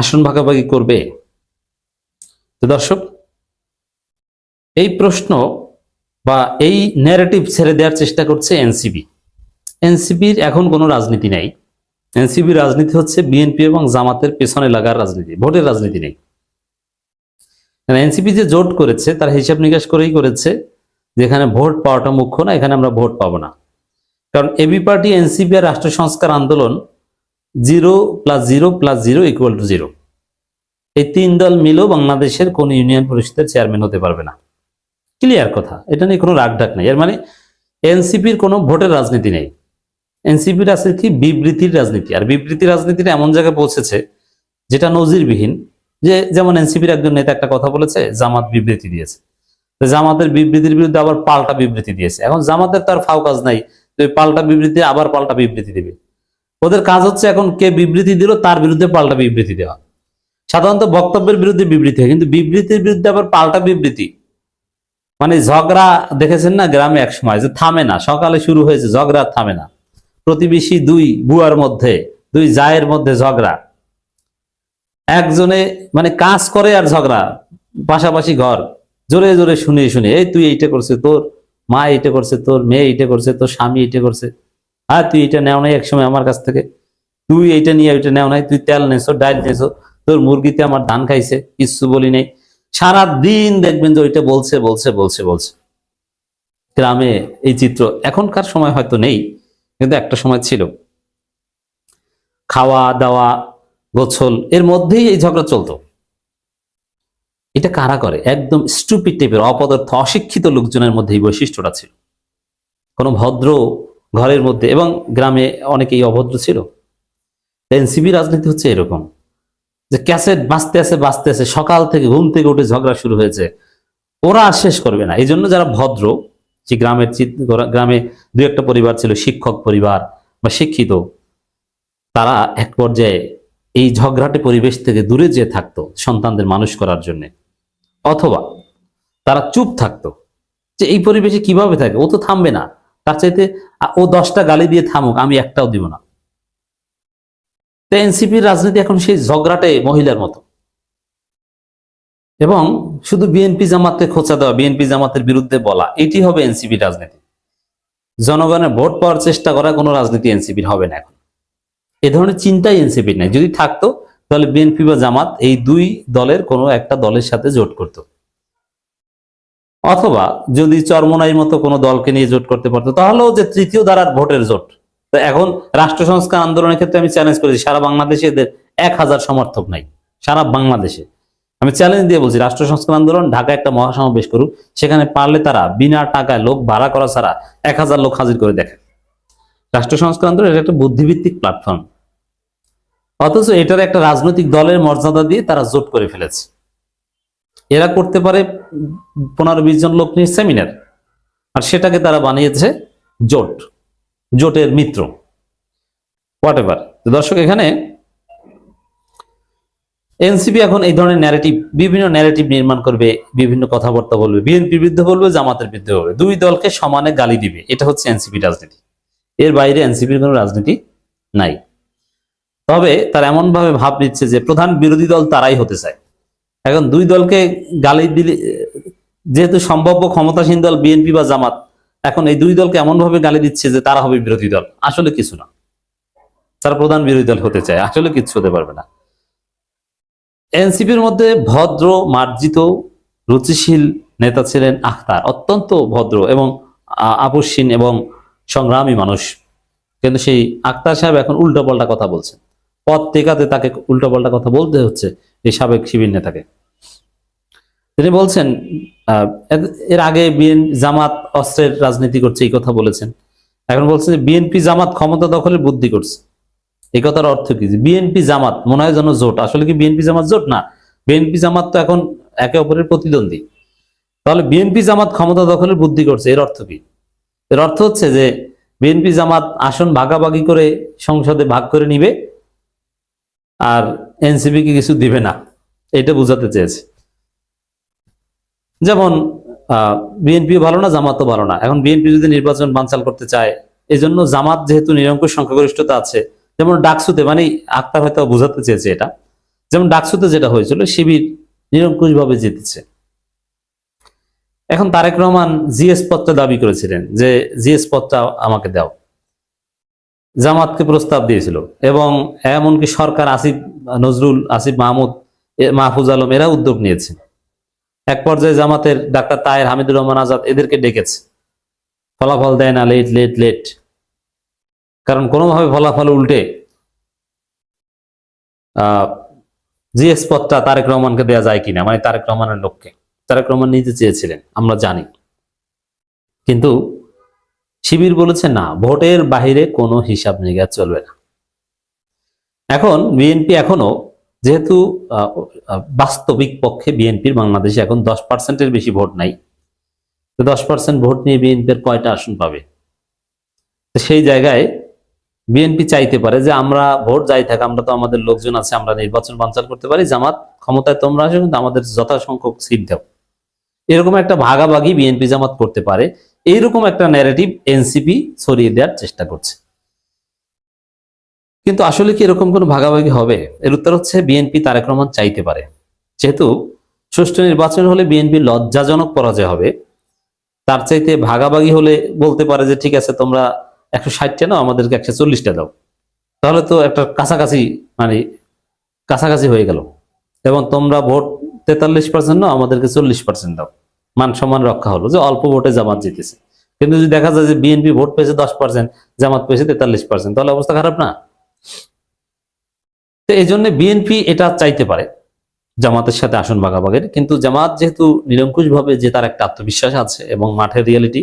আসন ভাগাভাগি করবে? তো দর্শক, এই প্রশ্ন বা এই ন্যারেটিভ ছেড়ে দেওয়ার চেষ্টা করছে এনসিবি এনসিপির এখন কোনো রাজনীতি নেই। এনসিপি রাজনীতি হচ্ছে বিএনপি এবং জামাতের পেছনে লাগার রাজনীতি, ভোটের রাজনীতি নেই। এনসিপি যে জোট করেছে, তার হিসাব নিকাশ করেই করেছে যেখানে ভোট পাওয়াটা মুখ্য না, এখানে আমরা ভোট পাবো না। কারণ এবি পার্টি, এনসিপি আর রাষ্ট্র সংস্কার আন্দোলন zero plus zero plus zero equal to zero এই তিন দল মিলেও বাংলাদেশের কোন ইউনিয়ন পরিষদের চেয়ারম্যান হতে পারবে না। ক্লিয়ার কথা। এটা নিয়ে কোনো রাগ ডাক নেই। এর মানে এনসিপির কোনো ভোটের রাজনীতি নেই। এনসিপির আছে কি? বিবৃতির রাজনীতি। আর বিবৃতি রাজনীতিটা এমন জায়গায় পৌঁছেছে যেটা নজিরবিহীন যে যেমন এনসিপির একজন নেতা একটা কথা বলেছে, জামাত বিবৃতি দিয়েছে। জামাতের বিবৃতির বিরুদ্ধে আবার পাল্টা বিবৃতি দিয়েছে। এখন জামাতের তার ফাও কাজ নাই পাল্টা বিবৃতি আবার পাল্টা বিবৃতি দেবে। ওদের কাজ হচ্ছে এখন কে বিবৃতি দিল, তার বিরুদ্ধে পাল্টা বিবৃতি দেওয়া। সাধারণত বক্তব্যের বিরুদ্ধে বিবৃতি হয়, কিন্তু বিবৃতির বিরুদ্ধে আবার পাল্টা বিবৃতি। মানে ঝগড়া দেখেছেন না গ্রামে এক সময় যে থামে না, সকালে শুরু হয়েছে, ঝগড়া থামে না। প্রতিবেশী দুই বুয়ার মধ্যে, দুই জায়ের মধ্যে ঝগড়া। একজনে মানে কাজ করে আর ঝগড়া, পাশাপাশি ঘর। জোরে জোরে শুনে শুনে এই তুই এইটা করছে তোর মা এইটা করছে, তোর মেয়ে এইটা করছে, তোর স্বামী এইটা করছে। আর তুই এটা নেও নাই একসময় আমার কাছ থেকে। তুই এইটা নিয়ে ওইটা নেও নাই, তুই তেল নেছো ডাল নেছো, তোর মুরগিতে আমার ধান খাইছে, কিচ্ছু বলি নেই। সারা দিন দেখবেন যে ওইটা বলছে বলছে বলছে বলছে। গ্রামে এই চিত্র এখনকার সময় হয়তো নেই, কিন্তু একটা সময় ছিল। খাওয়া, দাওয়া, গোছল, এর মধ্যেই এই ঝগড়া চলতো। এটা কারা করে? একদম স্টুপিড টাইপের অপদার্থ, অশিক্ষিত লোকজনের মধ্যে এই বৈশিষ্ট্যটা ছিল। কোনো ভদ্র ঘরের মধ্যে এবং গ্রামে অনেকেই অভদ্র ছিল। এনসিবি রাজনীতি হচ্ছে এরকম যে ক্যাসেট বাঁচতে আছে বাঁচতে আছে, সকাল থেকে ঘুম থেকে উঠে ঝগড়া শুরু হয়েছে। ওরা আর শেষ করবে না। এই জন্য যারা ভদ্র, যে গ্রামের গ্রামে দু একটা পরিবার ছিল, শিক্ষক পরিবার বা শিক্ষিত, তারা এক পর্যায়ে এই ঝগড়াটে পরিবেশ থেকে দূরে যেয়ে থাকতো সন্তানদের মানুষ করার জন্য। অথবা তারা চুপ থাকতো যে এই পরিবেশে কীভাবে থাকে? ও তো থামবে না। তার চাইতে ও দশটা গালি দিয়ে থামুক, আমি একটাও দিব না। তো এনসিপির রাজনীতি এখন সেই ঝগড়াটে মহিলার মতো। এবং শুধু বিএনপি জামাতকে খোঁচা দেওয়া, বিএনপি জামাতের বিরুদ্ধে বলা, এটি হবে এনসিপি রাজনীতি। জনগণের ভোট পাওয়ার চেষ্টা করা কোনো রাজনীতি এনসিপির হবে না এখন। এ ধরনের চিন্তাই এনসিপির নাই। যদি থাকতো, তাহলে বিএনপি বা জামাত এই দুই দলের কোনো একটা দলের সাথে জোট করত। অথবা যদি চরমনাইয়ের মতো কোনো দলকে নিয়ে জোট করতে পারতো, তাহলেও যে তৃতীয় ধারার ভোটের জোট। তো এখন রাষ্ট্র সংস্কার আন্দোলনের ক্ষেত্রে আমি চ্যালেঞ্জ করেছি, সারা বাংলাদেশে এদের এক হাজার সমর্থক নাই। সারা বাংলাদেশে। আমি চ্যালেঞ্জ দিয়ে বলছি, রাষ্ট্র সংস্কার আন্দোলন ঢাকা একটা মহাসমাবেশ করুক, সেখানে পারলে তারা বিনা টাকায় লোক ভাড়া করা ছাড়া এক হাজার লোক হাজির করে দেখে। রাষ্ট্র সংস্কার আন্দোলন এটা একটা বুদ্ধিভিত্তিক প্ল্যাটফর্ম অথচ এটার একটা রাজনৈতিক দলের মর্যাদা দিয়ে তারা জোট করে ফেলেছে। এরা করতে পারে পনেরো বিশ জন লোক নিয়ে সেমিনার আর সেটাকে তারা বানিয়েছে জোট, জোটের মিত্র। হোয়াট এভার দর্শক, এখানে এনসিপি এখন এই ধরনের ন্যারেটিভ বিভিন্ন ন্যারেটিভ নির্মাণ করবে, বিভিন্ন কথাবার্তা বলবে বিএনপির বিরুদ্ধে বলবে, জামাতের বিরুদ্ধে বলবে। দুই দলকে সমানে গালি দিবে। এটা হচ্ছে এনসিপি রাজনীতি। এর বাইরে এনসিপির কোনো রাজনীতি নাই। তবে তারা এমন ভাবে ভাব নিচ্ছে যে প্রধান বিরোধী দল তারাই হতে চায়। এখন দুই দলকে গালি দিলে, যেহেতু সম্ভাব্য ক্ষমতাসীন দল বিএনপি বা জামাত, এখন এই দুই দলকে এমন ভাবে গালি দিচ্ছে যে তারা হবে বিরোধী দল। আসলে কিছু না। তারা প্রধান বিরোধী দল হতে চায়। আসলে কিছু হতে পারবে না। এনসিপির মধ্যে ভদ্র, মার্জিত, রুচিশীল নেতা ছিলেন আখতার। অত্যন্ত ভদ্র এবং আপসীন এবং সংগ্রামী মানুষ। কিন্তু সেই আক্তার সাহেব এখন উল্টোপাল্টা কথা বলছেন। পথ টেকাতে তাকে উল্টোপাল্টা কথা বলতে হচ্ছে এই সাবেক শিবির নেতাকে। তিনি বলছেন এর- আগে বিএন জামাত অস্ত্রের রাজনীতি করছে, এই কথা বলেছেন। এখন বলছেন যে বিএনপি জামাত ক্ষমতা দখলে বুদ্ধি করছে। এই কথার অর্থ কি? বিএনপি জামাত, মনে হয় যেন জোট। আসলে কি বিএনপি জামাত জোট? না। বিএনপি জামাত তো এখন একে অপরের প্রতিদ্বন্দ্বী। তাহলে বিএনপি জামাত ক্ষমতা দখলের বুদ্ধি করছে, এর অর্থ কি? এর অর্থ হচ্ছে যে বিএনপি জামাত আসন ভাগাভাগি করে সংসদে ভাগ করে নিবে, আর এনসিপি কে কিছু দিবে না। এটা বোঝাতে চেয়েছে। যেমন বিএনপিও ভালো না, জামাতও ভালো না। এখন বিএনপি যদি নির্বাচন বানচাল করতে চায় এই জন্য জামাত যেহেতু নিরঙ্কুশ সংখ্যাগরিষ্ঠতা আছে, যেমন ডাকসুতে মানে আক্তার হয়তো বোঝাতে চেয়েছে এটা, যেমন ডাকসুতে যেটা হয়েছিল, শিবির নিরঙ্কুশভাবে জিতেছে। এখন তারেক রহমান জিএস পদটা দাবি করেছিলেন যে, জিএস পদটা আমাকে দাও। জামাতকে প্রস্তাব দিয়েছিল এবং এমনকি সরকার আসিফ, নজরুল, আসিফ মাহমুদ মাহফুজ আলম, এরা উদ্যোগ নিয়েছে। এক পর্যায়ে জামাতের ডাক্তার তায়ের হামিদুর রহমান আজাদ এদেরকে ডেকেছে। ফলাফল দেয় না, লেট লেট লেট। কারণ কোনোভাবে ফলাফল উল্টে জিএস পদটা তারেক রহমানকে দেওয়া যায় কিনা মানে তারেক রহমানের লোককে। তারেক রহমান নিতে চেয়েছিলেন, আমরা জানি। কিন্তু শিবির বলেছে না, ভোটের বাহিরে কোনো হিসাব নিকাশ চলবে না। এখন বিএনপি এখনও যেহেতু বাস্তবিক পক্ষে বিএনপির বাংলাদেশে এখন দশ পার্সেন্টের বেশি ভোট নাই। তো দশ পার্সেন্ট ভোট নিয়ে বিএনপির কয়টা আসন পাবে? তো সেই জায়গায় বিএনপি চাইতে পারে যে আমরা ভোট যাই থাক, আমরা তো আমাদের লোকজন আছে, আমরা নির্বাচন বানচাল করতে পারি, জামাত ক্ষমতায় তোমরা আসো, কিন্তু আমাদের যথাসংখ্যক সিট দাও। এরকম একটা ভাগাভাগি বিএনপি জামাত করতে পারে। এইরকম একটা ন্যারেটিভ এনসিপি ছড়িয়ে দেওয়ার চেষ্টা করছে। কিন্তু আসলে কি এরকম কোনো ভাগাভাগি হবে? এর উত্তর হচ্ছে বিএনপি তারেক রহমান চাইতে পারে। যেহেতু সুষ্ঠু নির্বাচন হলে বিএনপি লজ্জাজনক পরাজয় হবে। তার চাইতে ভাগাভাগি হলে বলতে পারে যে, ঠিক আছে, তোমরা একশো ষাটটা নাও, আমাদেরকে একশো চল্লিশটা দাও। তাহলে তো একটা কাছাকাছি মানে কাছাকাছি হয়ে গেল। এবং তোমরা ভোট তেতাল্লিশ পার্সেন্ট নাও, আমাদেরকে চল্লিশ পার্সেন্ট দাও। মান সম্মান রক্ষা হলো, যে অল্প ভোটে জামাত জিতেছে। কিন্তু যদি দেখা যায় যে বিএনপি ভোট পেয়েছে দশ পার্সেন্ট, জামাত পেয়েছে তেতাল্লিশ পার্সেন্ট, তাহলে অবস্থা খারাপ না? তো এই জন্য বিএনপি এটা চাইতে পারে, জামাতের সাথে আসন ভাগাভাগের কিন্তু জামাত যেহেতু নিরঙ্কুশ ভাবে যে তার একটা আত্মবিশ্বাস আছে এবং মাঠের রিয়ালিটি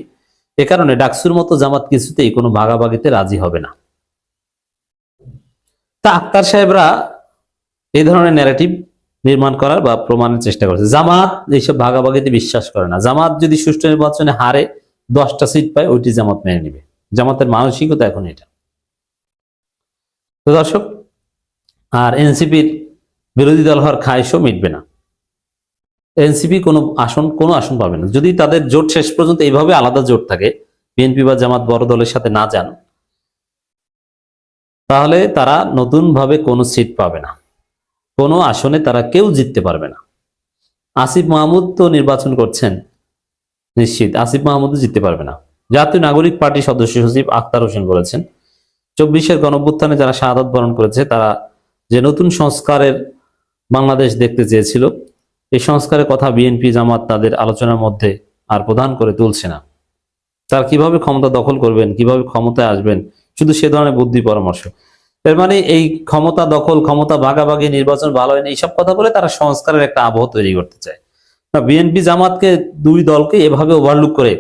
এ কারণে ডাকসুর মতো জামাত কিছুতেই কোনো ভাগাভাগিতে রাজি হবে না। তা আক্তার সাহেবরা এই ধরনের ন্যারেটিভ নির্মাণ করার বা প্রমাণের চেষ্টা করছে। জামাত এইসব ভাগাভাগিতে বিশ্বাস করে না। জামাত যদি সুষ্ঠু নির্বাচনে হারে দশটা সিট পায়, ওইটি জামাত মেনে নিবে। জামাতের মানসিকতা এখন এটা। তো দর্শক আর এনসিপির বিরোধী দল হওয়ার খায়সও মিটবে না। এনসিপি কোনো আসন কোনো আসন পাবে না। যদি তাদের জোট শেষ পর্যন্ত এইভাবে আলাদা জোট থাকে, বিএনপি বা জামাত বড় দলের সাথে না যান, তাহলে তারা নতুন ভাবে কোনো সিট পাবে না। কোনো আসনে তারা কেউ জিততে পারবে না। আসিফ মাহমুদ তো নির্বাচন করছেন, নিশ্চিত। আসিফ মাহমুদও জিততে পারবে না। জাতীয় নাগরিক পার্টির সদস্য সচিব আখতার হোসেন বলেছেন, চব্বিশের গণভ্যুত্থানে যারা শাহাদত বরণ করেছে, তারা যে নতুন সংস্কারের বাংলাদেশ দেখতে চেয়েছিল, এই সংস্কারের কথা বিএনপি জামাত তাদের আলোচনার মধ্যে আর প্রধান করে তুলছে না। তার কীভাবে ক্ষমতা দখল করবেন, কীভাবে ক্ষমতায় আসবেন, শুধু সে ধরনের বুদ্ধি পরামর্শ। এর মানে এই ক্ষমতা দখল, ক্ষমতা ভাগাভাগি, নির্বাচন ভালো হয়নি, এইসব কথা বলে তারা সংস্কারের একটা আবহ তৈরি করতে চায়। বিএনপি জামাতকে দুই দলকে এভাবে ওভারলুক করে